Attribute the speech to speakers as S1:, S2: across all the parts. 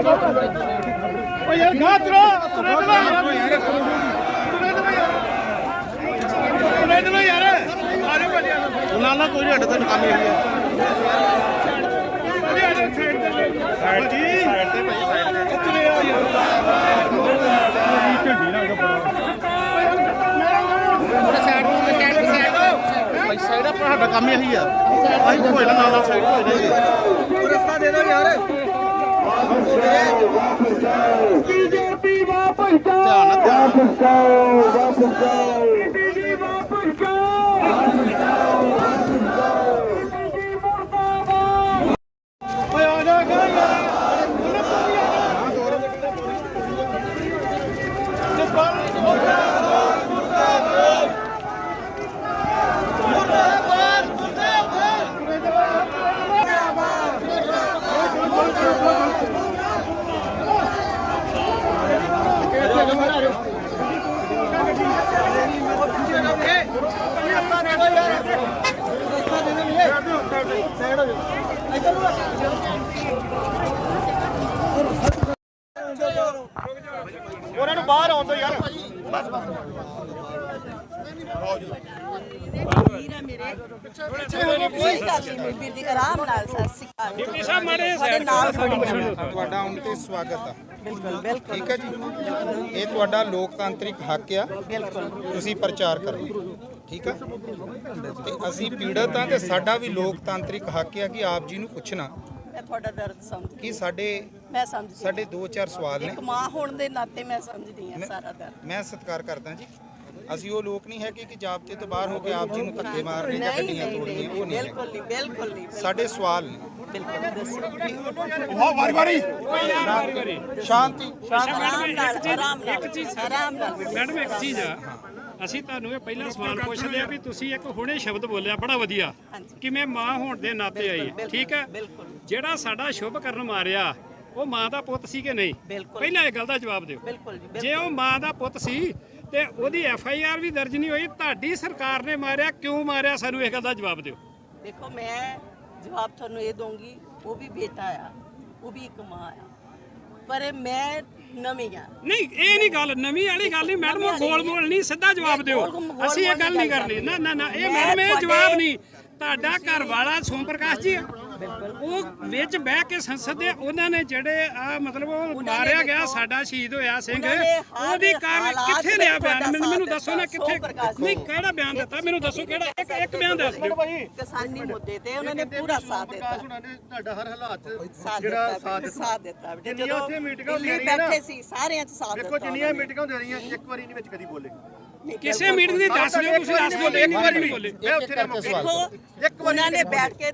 S1: ਓ ਯਾਰ ਗਾ ਤੁਰੋ ਤੁਰੇ ਦੇ ਯਾਰ ਤੁਰੇ ਦੇ ਯਾਰ ਤੁਰੇ ਦੇ ਯਾਰ ਆ ਜਾ ਭਾਜੀ
S2: ਨਾ ਨਾ ਕੋਈ ਨਹੀਂ ਅੱਡ ਤੇ ਕੰਮ ਹੀ ਹੈ
S1: ਸਾਈਡ ਤੇ ਸਾਈਡ ਤੇ ਭਾਈ ਸਾਈਡ ਤੇ ਤੁਰੇ ਆ ਯਾਰ ਝੰਡੀ ਨਾਲ
S2: ਭਾਈ ਸਾਈਡ ਆਪਣਾ ਸਾਡਾ ਕੰਮ ਹੀ ਇਹੀ ਆ ਅਸੀਂ ਕੋਈ ਨਾ ਨਾਲ ਨਾਲ ਸਾਈਡ ਹੋਏ ਨੇ
S1: ਰਸਤਾ ਦੇ ਦਿਓ ਯਾਰ
S3: ਵਾਪਸ ਜਾਓ
S2: ਨਾਲ।
S3: ਵਾਪਸ ਜਾਓ ਵਾਪਸ ਜਾਓ ਬੀਜੇਪੀ ਵਾਪਸ ਜਾਓ ਵਾਪਸ ਜਾਓ ਵਾਪਸ ਜਾਓ ਬੀਜੇਪੀ ਮੁਰਦਾਬਾਦ
S1: ਓਏ ਆ ਜਾ ਗਾ ਯਾਰ ਉਹਨਾਂ ਨੂੰ ਬਾਹਰ ਆਉਣ ਦਿਓ ਯਾਰ।
S4: ਸ਼੍ਰੀ ਅਕਾਲ। ਡਿਪਟੀ ਸਾਹਿਬ ਮਾਰੇ।
S5: ਤੁਹਾਡਾ ਆਉਣ ਤੇ ਸਵਾਗਤ ਆ।
S4: ਬਿਲਕੁਲ ਬਿਲਕੁਲ।
S5: ਠੀਕ ਹੈ ਜੀ। ਇਹ ਤੁਹਾਡਾ ਲੋਕਤਾਂਤਰਿਕ ਹੱਕ ਆ।
S4: ਬਿਲਕੁਲ।
S5: ਤੁਸੀਂ ਪ੍ਰਚਾਰ ਕਰੋ। ਠੀਕ ਆ? ਤੇ ਅਸੀਂ ਪੀੜਤ ਆ ਤੇ ਸਾਡਾ ਵੀ ਲੋਕਤਾਂਤਰਿਕ ਹੱਕ ਆ ਕਿ ਆਪ ਜੀ ਨੂੰ ਪੁੱਛਣਾ।
S4: ਮੈਂ ਤੁਹਾਡਾ ਦਰਦ ਸਮਝ
S5: ਕਿ ਸਾਡੇ
S4: ਮੈਂ ਸਮਝਦੀ
S5: ਸਾਡੇ ਦੋ ਚਾਰ ਸਵਾਲ ਨੇ।
S4: ਇੱਕ ਮਾਂ ਹੋਣ ਦੇ ਨਾਤੇ ਮੈਂ ਸਮਝਦੀ ਹਾਂ
S5: ਮੈਂ-
S4: ਸਾਰਾ ਦਰਦ।
S5: ਮੈਂ ਸਤਿਕਾਰ ਕਰਦਾ ਜੀ। ਅਸੀਂ ਉਹ ਲੋਕ ਨਹੀਂ ਹੈ ਕਿ ਜਾਬਤੇ ਤੋਂ ਬਾਹਰ ਹੋ ਕੇ ਆਪ ਜੀ ਨੂੰ ਧੱਕੇ ਮਾਰਨੇ ਜਾਂ ਗੱਡੀਆਂ ਤੋੜਨੀਆਂ ਉਹ
S4: ਨਹੀਂ ਬਿਲਕੁਲ ਨਹੀਂ ਬਿਲਕੁਲ ਨਹੀਂ
S5: ਸਾਡੇ ਸਵਾਲ ਨੇ।
S4: ਬਿਲਕੁਲ ਦੱਸੋ।
S1: ਉਹ ਵਾਰੀ ਵਾਰੀ।
S5: ਸ਼ਾਂਤੀ।
S4: ਆਰਾਮ ਨਾਲ ਆਰਾਮ ਨਾਲ ਆਰਾਮ ਨਾਲ।
S6: ਮੈਡਮ ਇੱਕ ਚੀਜ਼ ਆ। ਅਸੀਂ ਤੁਹਾਨੂੰ ਇਹ ਪਹਿਲਾ ਸਵਾਲ ਪੁੱਛਦੇ ਆ। ਵੀ ਤੁਸੀਂ ਇੱਕ ਹੁਣੇ ਸ਼ਬਦ ਬੋਲਿਆ ਬੜਾ ਵਧੀਆ।
S4: ਹਾਂਜੀ।
S6: ਕਿ ਮੈਂ ਮਾਂ ਹੋਣ ਦੇ ਨਾਤੇ ਆਈ? ਠੀਕ ਹੈ। ਜਿਹੜਾ ਸਾਡਾ ਸ਼ੁਭ ਕਰਨ ਮਾਰਿਆ ਉਹ ਮਾਂ ਦਾ ਪੁੱਤ ਸੀ ਕਿ ਨਹੀਂ। ਪਹਿਲਾਂ ਇਹ ਗੱਲ ਦਾ ਜਵਾਬ ਦਿਓ।
S4: ਜੀ
S6: ਉਹ ਮਾਂ ਦਾ ਪੁੱਤ ਸੀ ਤੇ ਉਹਦੀ ਐਫ ਆਈ ਆਰ ਵੀ ਦਰਜ ਨਹੀਂ ਹੋਈ ਤੁਹਾਡੀ ਸਰਕਾਰ ਨੇ ਮਾਰਿਆ ਕਿਉਂ ਮਾਰਿਆ? ਸਾਨੂੰ ਇਹ ਗੱਲ ਦਾ ਜਵਾਬ ਦਿਓ।
S4: ਦੇਖੋ ਮੈਂ ਜਵਾਬ ਤੁਹਾਨੂੰ ਇਹ ਦਊਂਗੀ ਉਹ ਵੀ ਬੇਟਾ ਆ ਉਹ ਵੀ ਇੱਕ ਮਾਂ ਆ। ਪਰ ਮੈਂ ਨਵੀਂ ਆ।
S6: ਨਹੀਂ ਇਹ ਨਹੀਂ ਗੱਲ ਨਵੀਂ ਵਾਲੀ ਗੱਲ ਨਹੀਂ ਮੈਡਮ ਉਹ ਗੋਲ ਮੋਲ ਨਹੀਂ ਸਿੱਧਾ ਜਵਾਬ ਦਿਓ। ਅਸੀਂ ਇਹ ਗੱਲ ਨਹੀਂ ਕਰਨੀ। ਨਾ ਨਾ ਨਾ ਇਹ ਮੈਡਮ ਇਹ ਜਵਾਬ ਨਹੀਂ। ਤੁਹਾਡਾ ਘਰ ਵਾਲਾ ਸੋਮ ਪ੍ਰਕਾਸ਼ ਜੀ ਆ। ਉਹ ਵਿੱਚ ਬਹਿ ਕੇ ਸੰਸਦ ਦੇ ਉਹਨਾਂ ਨੇ ਜਿਹੜੇ ਆ ਮਤਲਬ ਉਹ ਮਾਰਿਆ ਗਿਆ ਸਾਡਾ ਸ਼ਹੀਦ ਹੋਇਆ ਸਿੰਘ। ਉਹਦੀ ਕਾਰ
S4: ਹਾਲਾਤ
S6: ਕਿੱਥੇ ਲਿਆ ਬਿਆਨ? ਮੈਨੂੰ ਮੈਨੂੰ ਦੱਸੋ ਨਾ ਕਿੱਥੇ ਨਹੀਂ। ਕਿਹੜਾ ਬਿਆਨ ਦਿੱਤਾ? ਮੈਨੂੰ ਦੱਸੋ ਕਿਹੜਾ ਇੱਕ ਇੱਕ ਬਿਆਨ ਦੱਸ ਦਿਓ।
S4: ਕਿਸਾਨੀ ਮੁੱਦੇ ਤੇ ਉਹਨਾਂ ਨੇ ਪੂਰਾ ਸਾਥ ਦਿੱਤਾ।
S1: ਉਹਨਾਂ ਨੇ ਤੁਹਾਡਾ ਹਰ ਹਾਲਾਤ
S4: ਸਾਥ
S1: ਜਿਹੜਾ ਸਾਥ
S4: ਦਿੱਤਾ। ਜਦੋਂ
S1: ਉੱਥੇ ਮੀਟਿੰਗਾਂ ਹੁੰਦੀਆਂ ਰਹੀਆਂ
S4: ਬੈਠੇ ਸੀ ਸਾਰਿਆਂ 'ਚ ਸਾਥ
S1: ਦੇਖੋ ਜਿੰਨੀਆਂ। ਮੀਟਿੰਗਾਂ ਹੁੰਦੀਆਂ ਰਹੀਆਂ ਇੱਕ ਵਾਰੀ ਨਹੀਂ ਵਿੱਚ ਕਦੀ ਬੋਲੇ।
S4: ਨਹੀਂ,
S6: ਕਿਸੇ। ਮੀਟਿੰਗ ਦੀ ਦੱਸ ਦਿਓ ਤੁਸੀਂ ਦੱਸ ਦਿਓ ਇੱਕ ਵਾਰੀ ਨਹੀਂ ਬੋਲੇ।
S1: ਮੈਂ ਉੱਥੇ ਦਾ ਮੌਕੇ
S4: ਦੇਖੋ
S1: ਇੱਕ ਵਾਰੀ
S4: ਉਹਨਾਂ ਨੇ ਬੈਠ ਕੇ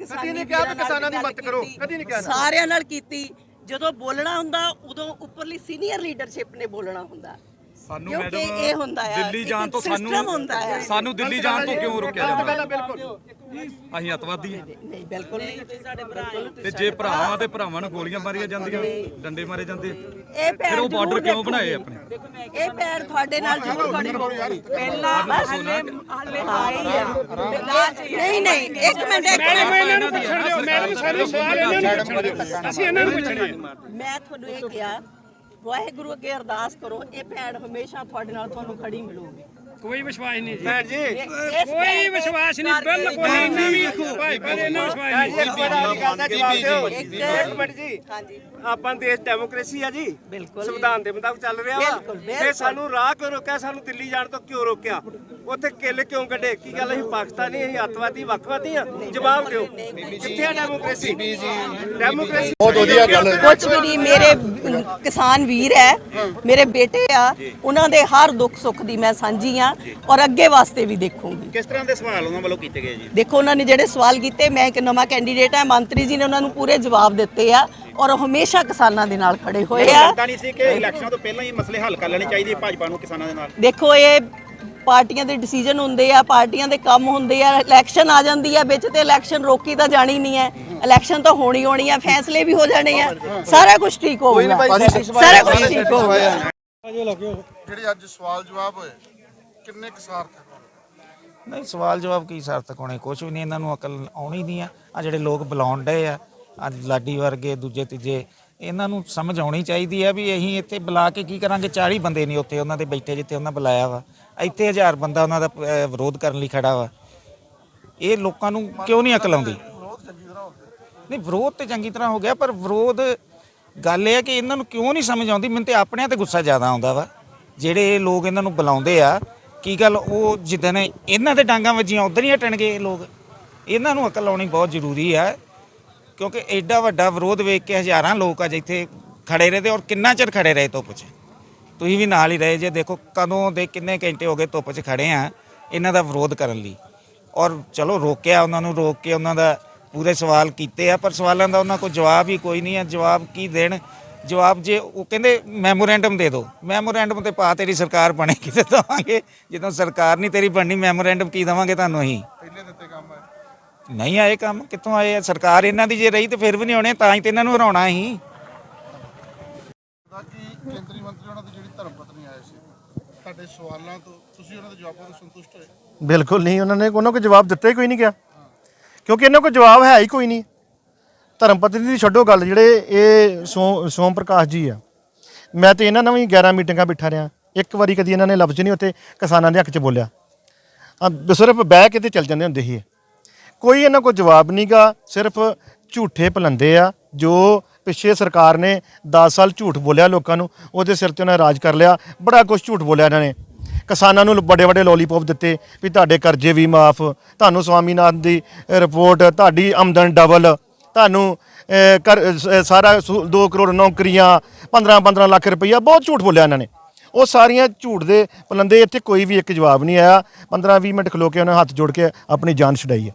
S1: ਕਦੀ ਨਹੀਂ ਕਿਹਾ ਵੀ ਕਿਸਾਨਾਂ ਦੀ ਮਦਦ ਕਰੋ, ਕਦੀ ਨਹੀਂ ਕਿਹਾ।
S4: ਸਾਰਿਆਂ ਨਾਲ ਕੀਤੀ। ਜਦੋਂ ਬੋਲਣਾ ਹੁੰਦਾ ਉਦੋਂ ਉੱਪਰਲੀ ਸੀਨੀਅਰ ਲੀਡਰਸ਼ਿਪ ਨੇ ਬੋਲਣਾ ਹੁੰਦਾ।
S7: ਸਾਨੂੰ
S4: ਕਿਉਂਕਿ
S7: ਮੈਡਮ
S4: ਇਹ ਹੁੰਦਾ ਆ
S7: ਦਿੱਲੀ
S4: ਇੱਕ
S7: ਜਾਣ ਤੋਂ
S4: system
S7: ਸਾਨੂੰ
S4: ਹੁੰਦਾ ਆ।
S7: ਸਾਨੂੰ ਦਿੱਲੀ ਜਾਣ ਤੋਂ ਕਿਉਂ ਰੋਕਿਆ ਜਾਂਦਾ?
S1: ਬਿਲਕੁਲ।
S7: ਅਸੀਂ ਅਤਵਾਦੀ ਹਾਂ
S4: ਨਹੀਂ ਬਿਲਕੁਲ ਨਹੀਂ। ਸਾਡੇ ਭਰਾ
S7: ਤੇ ਜੇ ਭਰਾਵਾਂ ਤੇ ਭਰਾਵਾਂ ਨੂੰ ਗੋਲੀਆਂ ਮਾਰੀਆਂ ਜਾਂਦੀਆਂ ਡੰਡੇ ਮਾਰੇ ਜਾਂਦੇ
S4: ਇਹ
S7: ਫਿਰ
S4: ਪੈਰ
S7: ਉਹ ਬਾਰਡਰ
S4: ਜ਼ਰੂਰ
S7: ਕਿਉਂ ਬਣਾਏ। ਆਪਣੇ?
S4: ਇਹ ਪੈਰ ਤੁਹਾਡੇ ਨਾਲ ਜ਼ਰੂਰ ਖੜੇ ਪਹਿਲਾਂ ਹਲੇ ਹਲੇ ਆਈ ਆ। ਨਹੀਂ ਨਹੀਂ ਇੱਕ ਮਿੰਟ ਇੱਕ
S6: ਮੈਡਮ
S4: ਮਿੰਟ।
S6: ਇਹਨਾਂ ਨੂੰ ਪੁੱਛਣ ਦਿਓ ਮੈਡਮ ਸਾਨੂੰ ਸਵਾਲ ਇਹਨਾਂ ਨੂੰ ਪੁੱਛਣ ਦਿਓ ਅਸੀਂ ਇਹਨਾਂ ਨੂੰ ਪੁੱਛਣੇ ਆ।
S4: ਮੈਂ ਤੁਹਾਨੂੰ ਇਹ ਕਿਹਾ ਵਾਹਿਗੁਰੂ ਅੱਗੇ ਅਰਦਾਸ ਕਰੋ ਇਹ ਭੈਣ ਹਮੇਸ਼ਾ ਤੁਹਾਡੇ ਨਾਲ ਤੁਹਾਨੂੰ ਖੜੀ ਮਿਲੂਗੀ।
S6: ਕੋਈ ਵਿਸ਼ਵਾਸ ਨਹੀਂ ਜੀ।
S1: ਭੈਣ ਜੀ
S6: ਕੋਈ ਵਿਸ਼ਵਾਸ ਨਹੀਂ ਬਿਲਕੁਲ ਇੰਨਾ ਵੀ ਭਾਈ ਪਰ ਇੰਨਾ ਵਿਸ਼ਵਾਸ ਨਹੀਂ।
S1: ਇੱਕ ਵਾਰ ਆਹ ਗੱਲ ਦਾ ਜਵਾਬ ਦਿਓ।
S4: ਇੱਕ
S1: ਮਿੰਟ ਜੀ।
S4: ਹਾਂਜੀ।
S1: ਆਪਾਂ ਦੇਸ਼ ਡੈਮੋਕ੍ਰੇਸੀ ਆ ਜੀ।
S4: ਬਿਲਕੁਲ।
S1: ਸੰਵਿਧਾਨ ਦੇ ਮੁਤਾਬਕ ਚੱਲ ਰਿਹਾ ਵਾ।
S4: ਬਿਲਕੁਲ, ਬਿਲਕੁਲ।
S1: ਤੇ ਸਾਨੂੰ ਰਾਹ ਕਿਉਂ ਰੋਕਿਆ? ਸਾਨੂੰ ਦਿੱਲੀ ਜਾਣ ਤੋਂ ਕਿਉਂ ਰੋਕਿਆ? ਉੱਥੇ ਕਿੱਲ ਕਿਉਂ ਕੱਢੇ? ਕੀ ਗੱਲ ਅਸੀਂ ਪਾਕਿਸਤਾਨੀ ਅਸੀਂ ਅੱਤਵਾਦੀ ਵੱਖਵਾਦੀ ਆ ਜਵਾਬ ਦਿਓ। ਕਿੱਥੇ ਆ ਡੈਮੋਕ੍ਰੇਸੀ? ਡੈਮੋਕ੍ਰੇਸੀ
S2: ਬਹੁਤ ਵਧੀਆ ਗੱਲ ਹੈ।
S4: ਕੁਝ ਵੀ ਨਹੀਂ ਮੇਰੇ ਕਿਸਾਨ ਵੀਰ ਹੈ ਮੇਰੇ ਬੇਟੇ ਆ ਉਹਨਾਂ ਦੇ ਹਰ ਦੁੱਖ ਸੁੱਖ ਦੀ ਮੈਂ ਸਾਂਝੀ ਆ ਔਰ ਅੱਗੇ ਵਾਸਤੇ ਵੀ ਦੇਖੂੰਗੀ।
S1: ਕਿਸ ਤਰ੍ਹਾਂ ਦੇ ਸਵਾਲ ਉਹਨਾਂ ਵੱਲੋਂ ਕੀਤੇ ਗਏ ਜੀ?
S4: ਦੇਖੋ ਉਹਨਾਂ ਨੇ ਜਿਹੜੇ ਸਵਾਲ ਕੀਤੇ ਮੈਂ ਇੱਕ ਨਵਾਂ ਕੈਂਡੀਡੇਟ ਹਾਂ ਮੰਤਰੀ ਜੀ ਨੇ ਉਹਨਾਂ ਨੂੰ ਪੂਰੇ ਜਵਾਬ ਦਿੱਤੇ ਆ ਔਰ ਹਮੇਸ਼ਾ ਕਿਸਾਨਾਂ ਦੇ ਨਾਲ ਖੜੇ ਹੋਏ ਆ।
S1: ਲੱਗਦਾ ਨਹੀਂ ਸੀ ਕਿ ਇਲੈਕਸ਼ਨ ਤੋਂ ਪਹਿਲਾਂ ਹੀ ਮਸਲੇ ਹੱਲ ਕਰ ਲੈਣੇ ਚਾਹੀਦੇ ਭਾਜਪਾ ਨੂੰ ਕਿਸਾਨਾਂ ਦੇ ਨਾਲ।
S4: ਦੇਖੋ ਇਹ ਪਾਰਟੀਆਂ ਦੇ ਡਿਸੀਜਨ ਹੁੰਦੇ ਆ ਪਾਰਟੀਆਂ ਦੇ ਕੰਮ ਹੁੰਦੇ ਆ ਇਲੈਕਸ਼ਨ ਆ ਜਾਂਦੀ ਆ ਵਿੱਚ ਤੇ ਇਲੈਕਸ਼ਨ ਰੋਕੀ ਤਾਂ ਜਾਣੀ ਨਹੀਂ ਹੈ। ਇਲੈਕਸ਼ਨ ਤਾਂ ਹੋਣੀ ਹੋਣੀ ਆ ਫੈਸਲੇ ਵੀ ਹੋ ਜਾਣੇ ਆ। ਸਾਰਾ ਕੁਝ ਠੀਕ ਹੋਊਗਾ। ਸਾਰਾ ਕੁਝ ਠੀਕ ਹੋਊਗਾ।
S2: ਜਿਹੜੇ ਅੱਜ ਸਵਾਲ ਜਵਾਬ ਹੋਏ ਕਿੰਨੇ ਕੁ ਸਾਰਥਕ
S8: ਨਹੀਂ ਸਵਾਲ ਜਵਾਬ ਕੀ ਸਾਰਥਕ ਹੋਣੇ? ਕੁਝ ਵੀ ਨਹੀਂ ਇਹਨਾਂ ਨੂੰ ਅਕਲ ਆਉਣੀ ਨਹੀਂ ਆ। ਆ ਜਿਹੜੇ ਲੋਕ ਬੁਲਾਉਣ ਡਏ ਆ ਅੱਜ ਲਾਡੀ ਵਰਗੇ ਦੂਜੇ ਤੀਜੇ ਇਹਨਾਂ ਨੂੰ ਸਮਝ ਆਉਣੀ ਚਾਹੀਦੀ ਹੈ ਵੀ ਅਸੀਂ ਇੱਥੇ ਬੁਲਾ ਕੇ ਕੀ ਕਰਾਂਗੇ? 40 ਬੰਦੇ ਨਹੀਂ ਉੱਥੇ ਉਹਨਾਂ ਦੇ ਬੈਠੇ ਜਿੱਥੇ ਉਹਨਾਂ ਬੁਲਾਇਆ ਵਾ। ਇੱਥੇ ਹਜ਼ਾਰ ਬੰਦਾ ਉਹਨਾਂ ਦਾ ਅਹ, ਵਿਰੋਧ ਕਰਨ ਲਈ ਖੜਾ ਵਾ। ਇਹ ਲੋਕਾਂ ਨੂੰ ਕਿਉਂ ਨਹੀਂ ਅਕਲ ਆਉਂਦੀ? ਨਹੀਂ ਵਿਰੋਧ ਤੇ ਚੰਗੀ ਤਰ੍ਹਾਂ ਹੋ ਗਿਆ ਪਰ ਵਿਰੋਧ ਗੱਲ ਇਹ ਹੈ ਕਿ ਇਹਨਾਂ ਨੂੰ ਕਿਉਂ ਨਹੀਂ ਸਮਝ ਆਉਂਦੀ? ਮੈਨੂੰ ਤੇ ਆਪਣਿਆਂ ਤੇ ਗੁੱਸਾ ਜ਼ਿਆਦਾ ਆਉਂਦਾ ਵਾ। ਜਿਹੜੇ ਇਹ ਲੋਕ ਇਹਨਾਂ ਨੂੰ ਬੁਲਾਉਂਦੇ ਆ ਕੀ ਗੱਲ ਉਹ ਜਿੱਦਣ ਇਹਨਾਂ ਦੇ ਡਾਂਗਾਂ ਵੱਜੀਆਂ ਉਧਰ ਹੀ ਹਟਣਗੇ ਇਹ ਲੋਕ। ਇਹਨਾਂ ਨੂੰ ਅਕਲ ਆਉਣੀ ਬਹੁਤ ਜ਼ਰੂਰੀ ਆ। ਕਿਉਂਕਿ ਐਡਾ ਵੱਡਾ ਵਿਰੋਧ ਵੇਖ ਕੇ ਹਜ਼ਾਰਾਂ ਲੋਕ ਆ ਜਿੱਥੇ ਖੜੇ ਰਹੇ ਤੇ ਔਰ ਕਿੰਨਾ ਚਿਰ ਖੜੇ ਰਹੇ ਧੁੱਪ 'ਚ? ਤੁਸੀਂ ਵੀ ਨਾਲ ਹੀ ਰਹੇ ਜੇ, ਦੇਖੋ ਕਦੋਂ ਦੇ ਕਿੰਨੇ ਘੰਟੇ ਹੋ ਗਏ ਧੁੱਪ 'ਚ ਖੜੇ ਆ ਇਹਨਾਂ ਦਾ ਵਿਰੋਧ ਕਰਨ ਲਈ। ਔਰ ਚਲੋ ਰੋਕਿਆ ਉਹਨਾਂ ਨੂੰ, ਰੋਕ ਕੇ ਉਹਨਾਂ ਦਾ ਪੂਰੇ ਸਵਾਲ ਕੀਤੇ ਆ, ਪਰ ਸਵਾਲਾਂ ਦਾ ਉਹਨਾਂ ਕੋਲ ਜਵਾਬ ਹੀ ਕੋਈ ਨਹੀਂ ਆ। ਜਵਾਬ ਕੀ ਦੇਣ? ਜਵਾਬ ਜੇ ਉਹ ਕਹਿੰਦੇ ਮੈਮੋਰੈਂਡਮ ਦੇ ਦਿਓ ਮੈਮੋਰੈਂਡਮ ਤੇ ਪਾ ਤੇਰੀ ਸਰਕਾਰ ਬਣੇ ਕਿਤੇ ਦਵਾਂਗੇ। ਜਦੋਂ ਸਰਕਾਰ ਨਹੀਂ ਤੇਰੀ ਬਣਨੀ, ਮੈਮੋਰੈਂਡਮ ਕੀ ਦਵਾਂਗੇ ਤੁਹਾਨੂੰ ਅਸੀਂ?
S2: ਪਹਿਲੇ ਦਿੱਤੇ ਕੰਮ
S8: ਨਹੀਂ ਆਏ ਕੰਮ ਕਿੱਥੋਂ ਆਏ ਆ? ਸਰਕਾਰ ਇਹਨਾਂ ਦੀ ਜੇ ਰਹੀ ਤੇ ਫਿਰ ਵੀ ਨਹੀਂ ਆਉਣੇ ਤਾਂ ਹੀ ਤੇ ਇਹਨਾਂ ਨੂੰ ਹਰਾਉਣਾ ਸੀ
S2: ਦਾ ਕਿ ਕੇਂਦਰੀ ਮੰਤਰੀ ਉਹਨਾਂ ਦੀ ਜਿਹੜੀ ਧਰਮ ਪਤਨੀ ਆਏ ਸੀ ਤੁਹਾਡੇ ਸਵਾਲਾਂ ਤੋਂ ਤੁਸੀਂ ਉਹਨਾਂ ਦੇ ਜਵਾਬਾਂ ਤੋਂ ਸੰਤੁਸ਼ਟ ਹੋਏ?
S9: ਬਿਲਕੁਲ ਨਹੀਂ ਉਹਨਾਂ ਨੇ ਉਹਨਾਂ ਕੋਲ ਜਵਾਬ ਦਿੱਤਾ ਹੀ ਕੋਈ ਨਹੀਂ ਗਿਆ। ਕਿਉਂਕਿ ਇਹਨਾਂ ਕੋਲ ਜਵਾਬ ਹੈ ਹੀ ਕੋਈ ਨਹੀਂ। ਧਰਮ ਪਤਨੀ ਦੀ ਛੱਡੋ ਗੱਲ ਜਿਹੜੇ ਇਹ ਸੋ ਸੋਮ ਪ੍ਰਕਾਸ਼ ਜੀ ਆ। ਮੈਂ ਤੇ ਇਹਨਾਂ ਨਾਲ ਵੀ 11 ਮੀਟਿੰਗਾਂ ਬਿਠਾ ਰਿਆਂ ਇੱਕ ਵਾਰੀ ਕਦੀ ਇਹਨਾਂ ਨੇ ਲਫ਼ਜ਼ ਨਹੀਂ ਉੱਥੇ ਕਿਸਾਨਾਂ ਦੇ ਹੱਕ 'ਚ ਬੋਲਿਆ। ਆ ਸਿਰਫ ਬਹਿ ਕੇ ਤੇ ਚੱਲ ਜਾਂਦੇ ਹੁੰਦੇ ਸੀ। ਕੋਈ ਇਹਨਾਂ ਕੋਲ ਜਵਾਬ ਨਹੀਂਗਾ ਸਿਰਫ ਝੂਠੇ ਪਲੰਦੇ ਆ ਜੋ ਪਿੱਛੇ ਸਰਕਾਰ ਨੇ 10 ਸਾਲ ਝੂਠ ਬੋਲਿਆ ਲੋਕਾਂ ਨੂੰ ਉਹਦੇ ਸਿਰ ਤੇ ਉਹਨਾਂ ਰਾਜ ਕਰ ਲਿਆ ਬੜਾ ਕੁਝ ਝੂਠ ਬੋਲਿਆ ਇਹਨਾਂ ਨੇ। ਕਿਸਾਨਾਂ ਨੂੰ ਵੱਡੇ ਵੱਡੇ ਲੋਲੀਪੌਪ ਦਿੱਤੇ ਵੀ ਤੁਹਾਡੇ ਕਰਜ਼ੇ ਵੀ ਮਾਫ ਤੁਹਾਨੂੰ ਸਵਾਮੀਨਾਥਨ ਦੀ ਰਿਪੋਰਟ ਤੁਹਾਡੀ ਆਮਦਨ ਡਬਲ ਤੁਹਾਨੂੰ ਕਰ ਅਹ, ਸਾਰਾ 2 ਕਰੋੜ ਨੌਕਰੀਆਂ 15 15 ਲੱਖ ਰੁਪਈਆ ਬਹੁਤ ਝੂਠ ਬੋਲਿਆ ਇਹਨਾਂ ਨੇ। ਉਹ ਸਾਰੀਆਂ ਝੂਠ ਦੇ ਪਲੰਦੇ ਇੱਥੇ ਕੋਈ ਵੀ ਇੱਕ ਜਵਾਬ ਨਹੀਂ ਆਇਆ। 15 20 ਮਿੰਟ ਖਲੋ ਕੇ ਉਹਨਾਂ ਹੱਥ ਜੋੜ ਕੇ ਆਪਣੀ ਜਾਨ ਛਡਾਈ ਹੈ।